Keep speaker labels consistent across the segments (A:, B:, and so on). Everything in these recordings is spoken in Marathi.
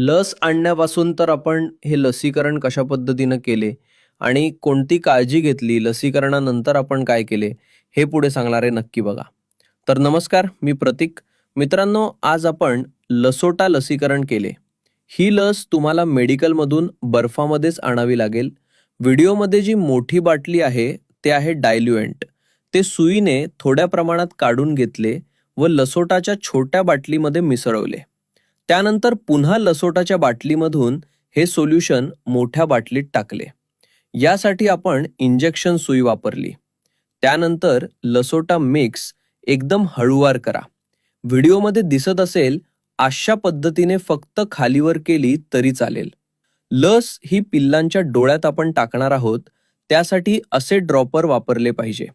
A: लस आणण्यापासून तर आपण हे लसीकरण कशा पद्धतीनं केले आणि कोणती काळजी घेतली लसीकरणानंतर आपण काय केले हे पुढे सांगणार आहे नक्की बघा. तर नमस्कार मी प्रतीक. मित्रांनो आज आपण लसोटा लसीकरण केले. ही लस तुम्हाला मेडिकलमधून बर्फामध्येच आणावी लागेल. व्हिडिओमध्ये जी मोठी बाटली आहे ते आहे डायल्युएंट. ते सुईने थोड्या प्रमाणात काढून घेतले व लसोटाच्या छोट्या बाटलीमध्ये मिसळवले. त्यानंतर पुन्हा लसोटाच्या बाटलीमधून हे सोल्युशन मोठ्या बाटलीत टाकले. यासाठी आपण इंजेक्शन सुई वापरली. त्यानंतर लसोटा मिक्स एकदम हळूवार करा. व्हिडिओमध्ये दिसत असेल अशा पद्धतीने फक्त खालीवर केली तरी चालेल. लस ही पिल्लांच्या डोळ्यात आपण टाकणार आहोत त्यासाठी असे ड्रॉपर वापरले पाहिजे.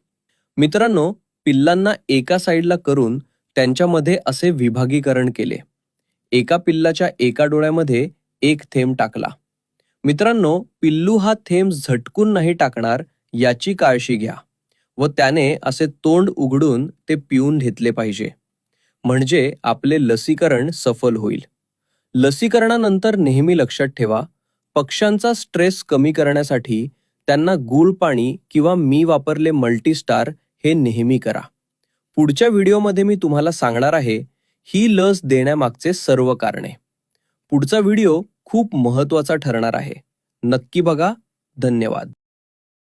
A: मित्रांनो पिल्लांना एका साईडला करून त्यांच्यामध्ये असे विभागीकरण केले. एका पिल्लाच्या एका डोळ्यामध्ये एक थेंब टाकला. मित्रांनो पिल्लू हा थेंब झटकून नाही टाकणार याची काळजी घ्या व त्याने असे तोंड उघडून ते पिऊन घेतले पाहिजे. म्हणजे आपले लसीकरण सफल होईल. लसीकरणानंतर नेहमी लक्षात ठेवा पक्ष्यांचा स्ट्रेस कमी करण्यासाठी त्यांना गूळ पाणी किंवा मी वापरले मल्टीस्टार हे नेहमी करा. पुढच्या व्हिडिओमध्ये मी तुम्हाला सांगणार आहे ही लस देण्यामागचे सर्व कारणे. पुढचा व्हिडिओ खूप महत्त्वाचा ठरणार आहे. नक्की बघा. धन्यवाद.